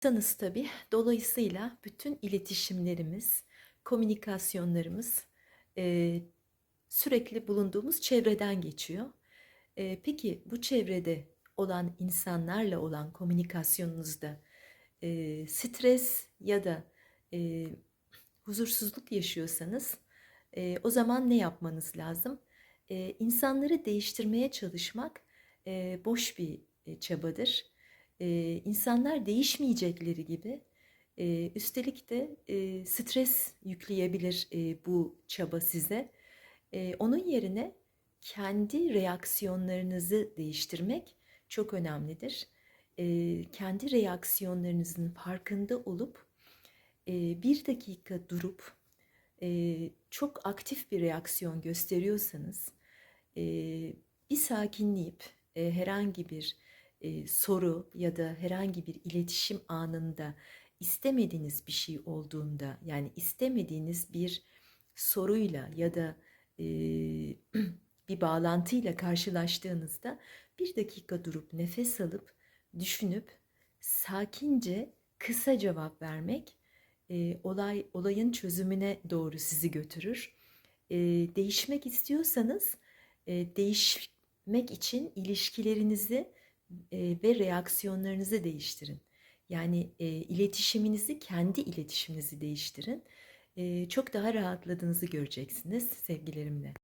İnsanız tabii. Dolayısıyla bütün iletişimlerimiz, komünikasyonlarımız e, sürekli bulunduğumuz çevreden geçiyor. E, peki bu çevrede olan insanlarla olan komünikasyonunuzda e, stres ya da e, huzursuzluk yaşıyorsanız e, o zaman ne yapmanız lazım? E, insanları değiştirmeye çalışmak e, boş bir çabadır. E, insanlar değişmeyecekleri gibi e, üstelik de e, stres yükleyebilir e, bu çaba size. E, onun yerine kendi reaksiyonlarınızı değiştirmek çok önemlidir. E, kendi reaksiyonlarınızın farkında olup e, bir dakika durup e, çok aktif bir reaksiyon gösteriyorsanız e, bir sakinleyip e, herhangi bir e, soru ya da herhangi bir iletişim anında istemediğiniz bir şey olduğunda yani istemediğiniz bir soruyla ya da e, bir bağlantıyla karşılaştığınızda bir dakika durup nefes alıp düşünüp sakince kısa cevap vermek e, olay olayın çözümüne doğru sizi götürür. E, değişmek istiyorsanız e, değişmek için ilişkilerinizi ve reaksiyonlarınızı değiştirin. Yani e, iletişiminizi, kendi iletişiminizi değiştirin. E, çok daha rahatladığınızı göreceksiniz sevgilerimle.